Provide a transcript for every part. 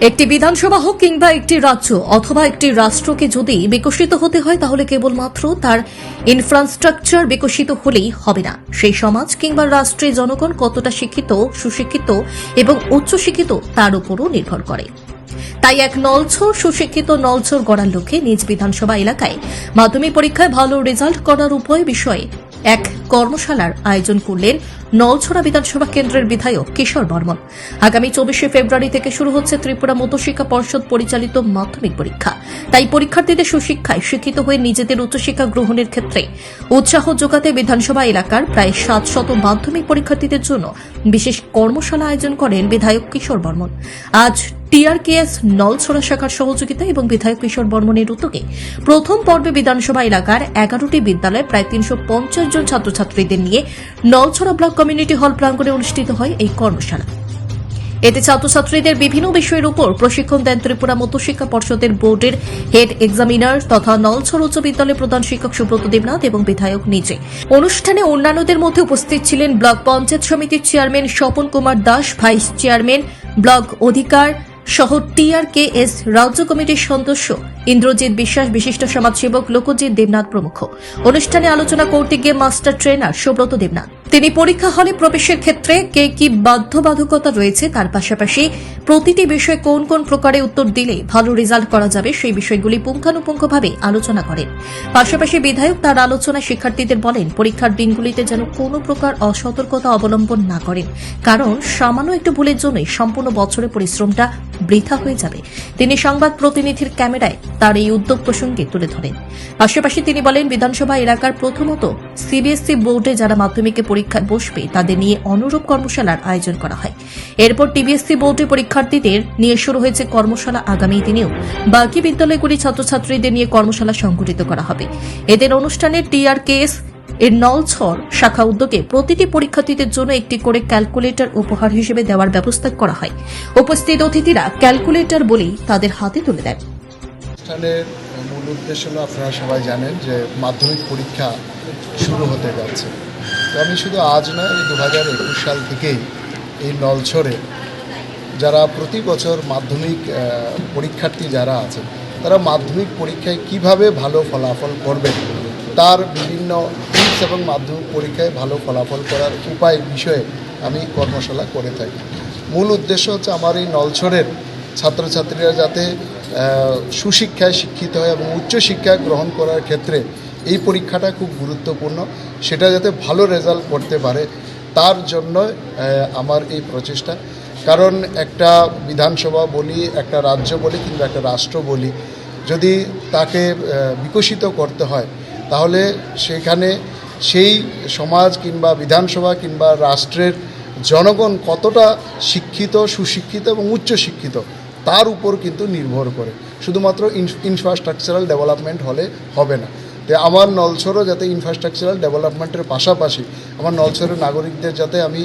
একটি বিধানসভা হোক কিংবা একটি রাজ্য, অথবা একটি রাষ্ট্রকে যদি বিকশিত হতে হয়, তাহলে কেবলমাত্র তার ইনফ্রাস্ট্রাকচার বিকশিত হলেই হবে না। সেই সমাজ কিংবা রাষ্ট্রের জনগণ কতটা শিক্ষিত, সুশিক্ষিত এবং উচ্চশিক্ষিত, তার উপরও নির্ভর করে। তাই এক নলছর সুশিক্ষিত নলছর গড়ার লক্ষ্যে নিজ বিধানসভা এলাকায় মাধ্যমিক পরীক্ষায় ভালো রেজাল্ট করার উপায় বিষয়ে এক কর্মশালার আয়োজন করলেন নলছড়া বিধানসভা কেন্দ্রের বিধায়ক কিশোর বর্মন। আগামী চব্বিশে ফেব্রুয়ারি থেকে শুরু হচ্ছে ত্রিপুরা মধ্যশিক্ষা পর্ষদ পরিচালিত মাধ্যমিক পরীক্ষা। তাই পরীক্ষার্থীদের সুশিক্ষায় শিক্ষিত হয়ে নিজেদের উচ্চশিক্ষা গ্রহণের ক্ষেত্রে উৎসাহ যোগাতে বিধানসভা এলাকার প্রায় সাত শত মাধ্যমিক পরীক্ষার্থীদের জন্য বিশেষ কর্মশালা আয়োজন করেন বিধায়ক কিশোর বর্মন। আজ টিআরকেএস নলছড়া শাখার সহযোগিতা এবং বিধায়ক কিশোর বর্মনের উদ্যোগে প্রথম পর্বে বিধানসভা এলাকার এগারোটি বিদ্যালয়ে প্রায় তিনশো পঞ্চাশ জন ছাত্রছাত্রীদের নিয়ে নলছড়া ব্লক কমিউনিটি হল প্রাঙ্গণে অনুষ্ঠিত হয় এই কর্মশালা। এতে ছাত্রছাত্রীদের বিভিন্ন বিষয়ের উপর প্রশিক্ষণ দেন ত্রিপুরা মধ্যশিক্ষা পর্ষদের বোর্ডের হেড এক্সামিনার তথা নলছড় উচ্চ বিদ্যালয়ের প্রধান শিক্ষক সুব্রত দেবনাথ এবং বিধায়ক নিজে। অনুষ্ঠানে অন্যান্যদের মধ্যে উপস্থিত ছিলেন ব্লক পঞ্চায়েত সমিতির chairman Swapan Kumar Das, vice chairman block অধিকার সহ টিআরকেএস রাজ্য কমিটির সদস্য ইন্দ্রজিৎ বিশ্বাস, বিশিষ্ট সমাজসেবক লোকজিৎ দেবনাথ প্রমুখ। অনুষ্ঠানে আলোচনা করতে গিয়ে মাস্টার ট্রেনার সুব্রত দেবনাথ। তিনি পরীক্ষা হলে প্রবেশের ক্ষেত্রে কে কি বাধ্যবাধকতা রয়েছে, তার পাশাপাশি প্রতিটি বিষয়ে কোন কোন প্রকারে উত্তর দিলে ভালো রেজাল্ট করা যাবে সেই বিষয়গুলি পুঙ্খানুপুঙ্খভাবে আলোচনা করেন। পাশাপাশি বিধায়ক তার আলোচনায় শিক্ষার্থীদের বলেন, পরীক্ষার দিনগুলিতে যেন কোনো প্রকার অসতর্কতা অবলম্বন না করেন, কারণ সামান্য একটু ভুলের জন্যই সম্পূর্ণ বছরের পরিশ্রমটা বৃথা হয়ে যাবে। তিনি সংবাদ প্রতিনিধির ক্যামেরায় তার এই উদ্যোগ প্রসঙ্গে তুলে ধরেন। পাশাপাশি তিনি বলেন, বিধানসভা এলাকার প্রথমত সিবিএসসি বোর্ডে যারা মাধ্যমিকে পরীক্ষায় বসবে, তাদের নিয়ে অনুরূপ কর্মশালার আয়োজন করা হয়। এরপর টিবিএসসি বোর্ডে পরীক্ষার্থীদের নিয়ে শুরু হয়েছে কর্মশালা, আগামী দিনেও বাকি বিদ্যালয়গুলি ছাত্রছাত্রীদের নিয়ে কর্মশালা সংঘটিত করা হবে। এদের অনুষ্ঠানে টিআরকেএস এর নলছর শাখা উদ্যোগে প্রতিটি পরীক্ষার্থীদের জন্য একটি করে ক্যালকুলেটর উপহার হিসেবে দেওয়ার ব্যবস্থা করা হয়। উপস্থিত অতিথিরা ক্যালকুলেটর বলেই তাদের হাতে তুলে দেন। অনুষ্ঠানের মূল উদ্দেশ্য হলো আপনারা সবাই জানেন যে মাধ্যমিক পরীক্ষা শুরু হতে যাচ্ছে। তো আমি শুধু আজ নয়, এই দু হাজার একুশ সাল থেকেই এই নলছরে যারা প্রতি বছর মাধ্যমিক পরীক্ষার্থী যারা আছেন, তারা মাধ্যমিক পরীক্ষায় কীভাবে ভালো ফলাফল করবে, তার বিভিন্ন টিপস এবং মাধ্যমিক পরীক্ষায় ভালো ফলাফল করার উপায় বিষয়ে আমি কর্মশালা করে থাকি। মূল উদ্দেশ্য হচ্ছে আমার এই নলছরের ছাত্রছাত্রীরা যাতে সুশিক্ষায় শিক্ষিত হয় এবং উচ্চশিক্ষা গ্রহণ করার ক্ষেত্রে এই পরীক্ষাটা খুব গুরুত্বপূর্ণ। সেটা যাতে ভালো রেজাল্ট করতে পারে, তার জন্য আমার এই প্রচেষ্টা। কারণ একটা বিধানসভা বলি, একটা রাজ্য বলি কিংবা একটা রাষ্ট্র বলি, যদি তাকে বিকশিত করতে হয়, তাহলে সেখানে সেই সমাজ কিংবা বিধানসভা কিংবা রাষ্ট্রের জনগণ কতটা শিক্ষিত, সুশিক্ষিত এবং উচ্চশিক্ষিত, তার উপর কিন্তু নির্ভর করে। শুধুমাত্র ইনফ্রাস্ট্রাকচারাল ডেভেলপমেন্ট হলে হবে না। তো আমার নলছরও যাতে ইনফ্রাস্ট্রাকচারাল ডেভেলপমেন্টের পাশাপাশি আমার নলছরের নাগরিকদের যাতে আমি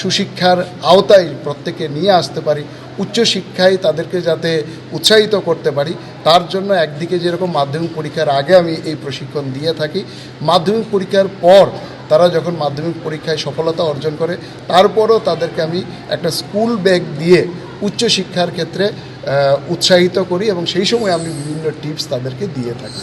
সুশিক্ষার আওতায় প্রত্যেকে নিয়ে আসতে পারি, উচ্চশিক্ষায় তাদেরকে যাতে উৎসাহিত করতে পারি, তার জন্য একদিকে যেরকম মাধ্যমিক পরীক্ষার আগে আমি এই প্রশিক্ষণ দিয়ে থাকি, মাধ্যমিক পরীক্ষার পর তারা যখন মাধ্যমিক পরীক্ষায় সফলতা অর্জন করে, তারপরও তাদেরকে আমি একটা স্কুল ব্যাগ দিয়ে উচ্চশিক্ষার ক্ষেত্রে উৎসাহিত করি এবং সেই সময় আমি বিভিন্ন টিপস তাদেরকে দিয়ে থাকি।